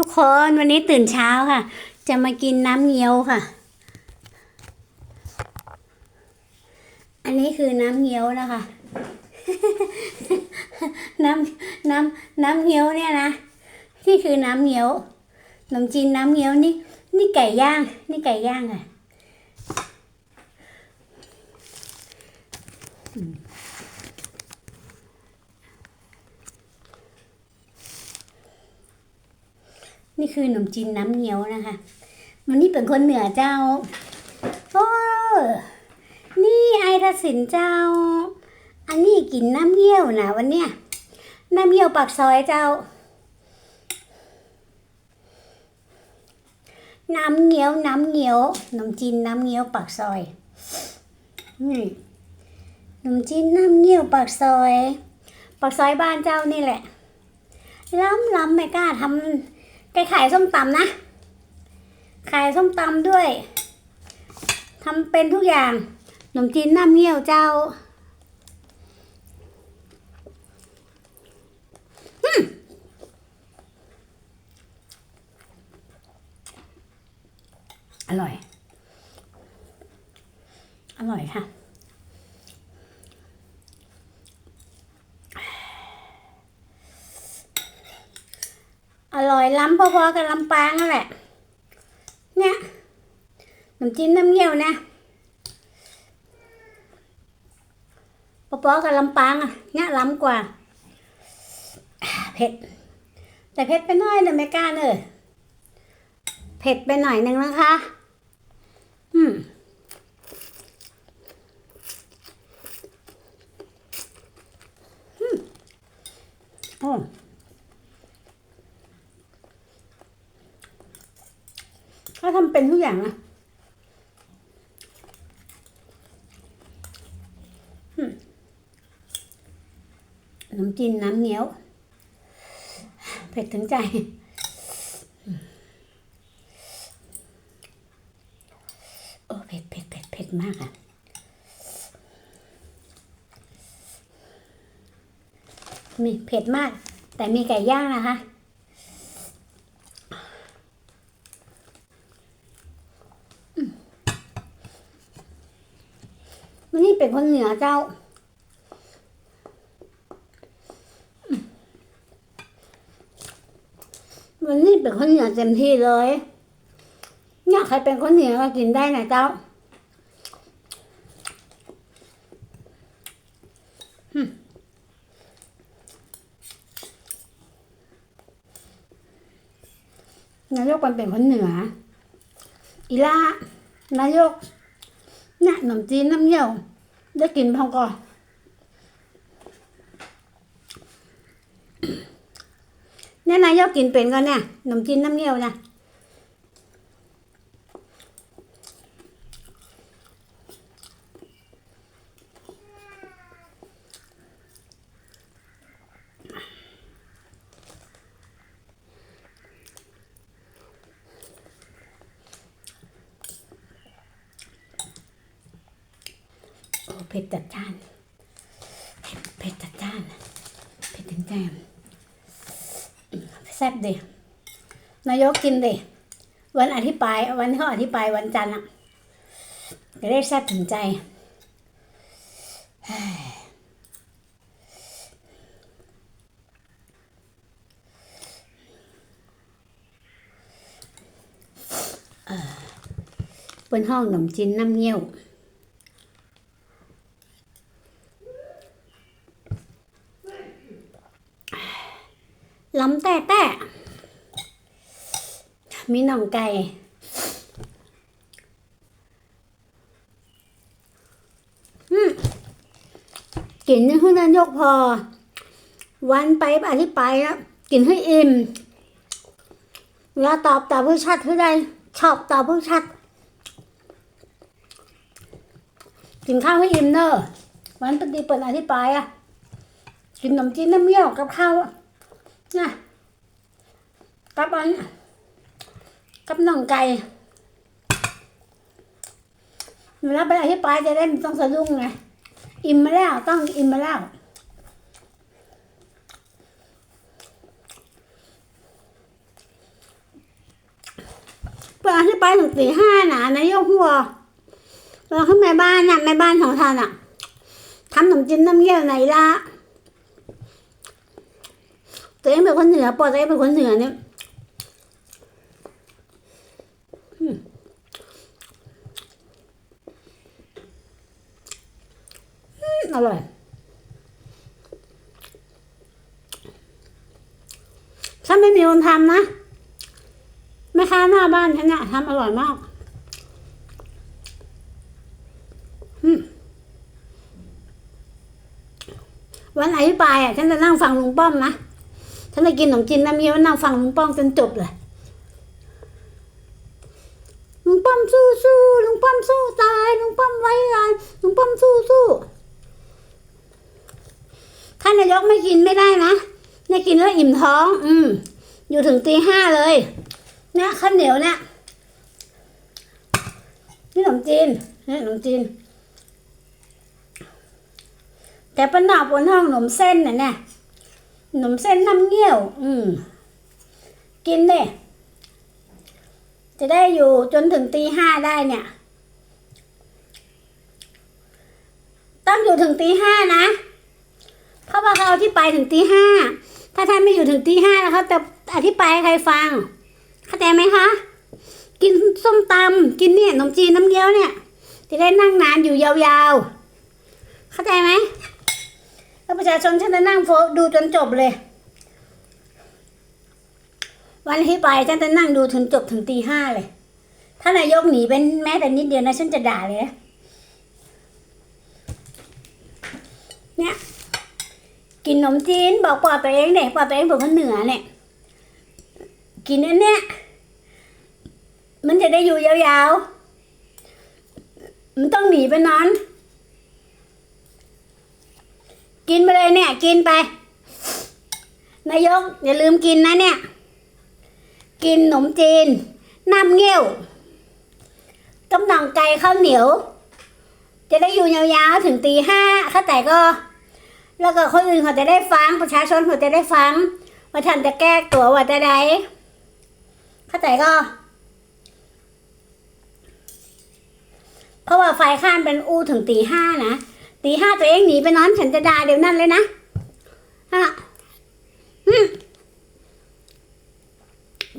ทุกคนวันนี้ตื่นเช้าค่ะ จะมากินน้ำเงี้ยวค่ะ อันนี้คือน้ำเงี้ยวนะคะ น้ำน้ำน้ำเงี้ยวเนี่ยนะนี่คือน้ำเงี้ยวขนมจีนน้ำเงี้ยวนี่ นี่ไก่ย่าง นี่ไก่ย่างค่ะ นี่คือขนมจีนน้ำเงี้ยวนะคะวันนี้เป็นคนเหนือเจ้าโอ้นี่ไอทัศินเจ้า อันนี้กินน้ำเงี้ยวนะวันเนี้ยน้ำเงี้ยวปากซอยเจ้า น้ำเงี้ยวน้ำเงี้ยวขนมจีนน้ำเงี้ยวปากซอยนี่ขนมจีนน้ำเงี้ยวปากซอยปากซอยบ้านเจ้านี่แหละล้ำล้ำไม่กล้าทำ แกขายส้มตำนะ ขายส้มตำด้วยทำเป็นทุกอย่างขนมจีนน้ำเงี้ยวเจ้าอร่อย อร่อยค่ะ อร่อย ล้ำพอๆกับลำปางนั่นแหละ เนี่ยขนมจีนน้ำเงี้ยวนะพอๆกับลำปางอะเนี่ยล้ำกว่า เผ็ด แต่เผ็ดไปหน่อยนะไม่กล้าเนอะเผ็ดไปหน่อยหนึ่งนะคะ อืม อืมโอ้ เขาทำเป็นทุกอย่างนะอืมขนมจีนน้ำเงี้ยว เผ็ดถึงใจ โอ้เผ็ดเผ็ดเผ็ดเผ็ดมากอะมีเผ็ดมาก แต่มีไก่ย่างนะคะ อืมวันนี้เป็น คนเหนือเจ้ามวันนี้เป็นคนเหนือเต็มที่เลยเนี่ยใครเป็นคนเหนือก็กินได้นะเจ้านายกมันเป็นคนเหนือ อีล่านายกเนี่ยขนมจีนน้ำเยี่ยว ได้กินพองก่อนเนี่ยนายยกกินเป็นก่อนเนี่ยขนมจีนน้ำเงี้ยวนะ เผ็ดจัดจ้าน เผ็ดเผ็ดจัดจ้าน เผ็ดถึงใจอืมแซ่บดินายกกินดิวันอธิบาย วันที่เขาอธิบายวันจันทร์อะจะได้แซ่บถึงใจเฮ้ยเอ่อบนห้องขนมจีนน้ำเงี้ยว ล้ำแต่แต่ มีหน่องไก่ อืมกินนี่คือนยกพอ วันไปอธิบายแล้วกินให้อิ่มเวลาตอบตอบผู้ชัดคือใดชอบตอบผู้ชัด กินข้าวให้อิ่มเนอะวันปฏิเปิดอธิบายอะกินขนมจีนน้ำเมี่ยวกับข้าวนะ กับอันกับน่องไก่เวลาไปอธิบายจะได้ไม่ต้องสะดุ้งไงอิ่มมาแล้วต้องอิ่มมาแล้วเปิดให้ไปถึงตีห้านะนายกหัวเราขึ้นแม่บ้านน่ะแม่บ้านของท่านอะทำขนมจีนน้ำเงี้ยวไหนละตัวเองเป็นคนเหนือปอตัวเองเป็นคนเหนือเนี่ย อืมอืมอร่อยถ้าไม่มีคนทำนะแม่ค้าหน้าบ้านฉันเนี่ยทำอร่อยมากอืมวันไหนที่ไปอะฉันจะนั่งฟังลุงป้อมนะฉันจะกินขนมจีนน้ำเงี้ยวนั่งฟังลุงป้อมจนจบเลย ลุงป้อมสู้สู้ลุงป้อมสู้ตายลุงป้อมไว้ลายลุงป้อมสู้สู้ท่านนายกไม่กินไม่ได้นะเนี่ยกินแล้วอิ่มท้อง อืม อยู่ถึงตีห้าเลยเนี่ยข้าวเหนียวเนี่ยนี่ขนมจีนนี่ขนมจีน แต่ป้าหนาบนห้องขนมเส้นน่ะเนี่ยขนมเส้นน้ำเงี้ยว อืม กินเนี่ย จะได้อยู่จนถึงตีห้าได้เนี่ย ต้องอยู่ถึงตีห้านะ เพราะว่าเขาอาที่ไปถึงตีห้า ถ้าท่านไม่อยู่ถึงตีห้าแล้วเขาจะอธิบายให้ใครฟัง เข้าใจไหมคะ กินส้มตำกินเนี่ยขนมจีนน้ำเงี้ยวเนี่ย จะได้นั่งนานอยู่ยาวๆ เข้าใจไหมแล้วประชาชนฉันจะนั่งโฟดูจนจบเลย วันที่ไปฉันจะนั่งดูถึงจบถึงตีห้าเลย ถ้านายกหนีเป็นแม้แต่นิดเดียวนะฉันจะด่าเลยนะเนี่ยกินขนมจีนบอกปอดตัวเองเนี่ยปอดตัวเองเป็นคนเหนือเนี่ย กินอันเนี้ยมันจะได้อยู่ยาวๆ มันต้องหนีไปนอน กินไปเลยเนี่ย กินไป นายกอย่าลืมกินนะเนี่ย กินขนมจีน น้ำเงี้ยวกำลังไก่ข้าวเหนียว จะได้อยู่ยาวๆถึงตีห้าข้าแต่ก็ แล้วก็คนอื่นเขาจะได้ฟังประชาชนเขาจะได้ฟังว่าท่านจะแก้ตัวว่าจะได้ข้าใจก็ เพราะว่าไฟข้ามเป็นอู้ถึงตีห้านะตีห้าตัวเองหนีไปนอนฉันจะด่าเดี๋ยวนั้นเลยนะฮะอืม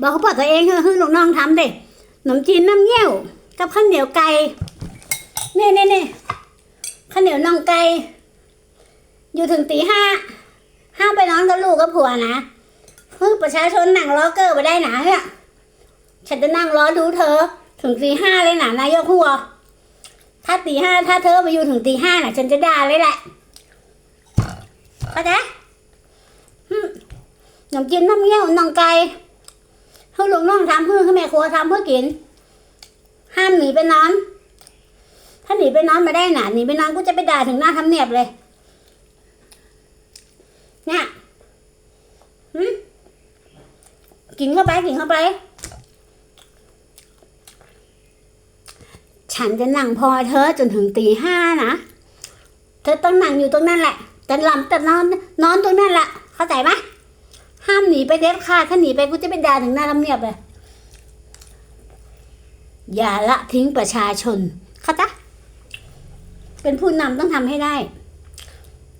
บอกเขาบอกตัวเองเฮ้ยลูกน้องทำเด็ขนมจีนน้ำเงี้ยวกับข้าวเหนียวไก่นี่นี่นี่ข้าวเหนียวน่องไก่อยู่ถึงตีห้าห้ามไปนอนกับลูกกับผัวนะเฮ้ยประชาชนนั่งรอเกอร์ไปได้หนาเนี่ยฉันจะนั่งรอดูเธอ ถึงตีห้าเลยนะนายกหัว ถ้าตีห้าถ้าเธอมาอยู่ถึงตีห้าน่ะ ฉันจะด่าเลยแหละเข้าใจขนมจีนน้ำเงี้ยวน่องไก่ เฮ้ยลูกน้องทำเพื่อให้แม่ครัวทำเพื่อกิน ห้ามหนีไปนอน ถ้าหนีไปนอนไม่ได้หนาหนีไปนอนกูจะไปด่าถึงหน้าทำเนียบเลย เนี่ยหืมกินเข้าไปกินเข้าไป ฉันจะนั่งพอเธอจนถึงตีห้านะเธอต้องนั่งอยู่ตรงนั้นแหละแต่หลับแต่นอนนอนตรงนั้นแหละเข้าใจไหม หนีไปเด็ดขาดถ้าหนีไปกูจะไปด่าถึงหน้าทำเนียบเลยอย่าละทิ้งประชาชนเข้าใจเป็นผู้นำต้องทำให้ได้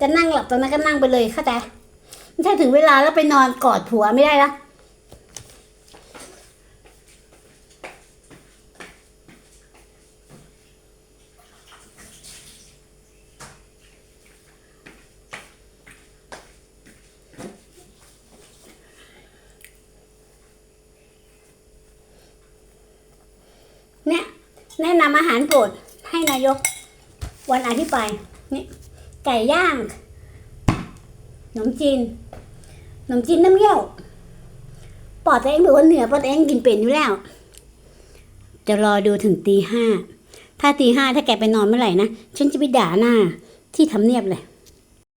จะนั่งหลับตอนนั้นก็นั่งไปเลยเข้าใจไม่ใช่ถึงเวลาแล้วไปนอนกอดผัวไม่ได้ละเนี่ย แนะนำอาหารโปรดให้นายกวันอธิบายนี่ไก่ย่างขนมจีนขนมจีนน้ำเงี้ยวปอดตัวเองเป็นคนเหนือปอดตัวเองกินเป็นอยู่แล้ว จะรอดูถึงตีห้าถ้าตีห้าถ้าแกไปนอนเมื่อไหร่นะ ฉันจะไปด่าหน้าที่ทำเนียบเลย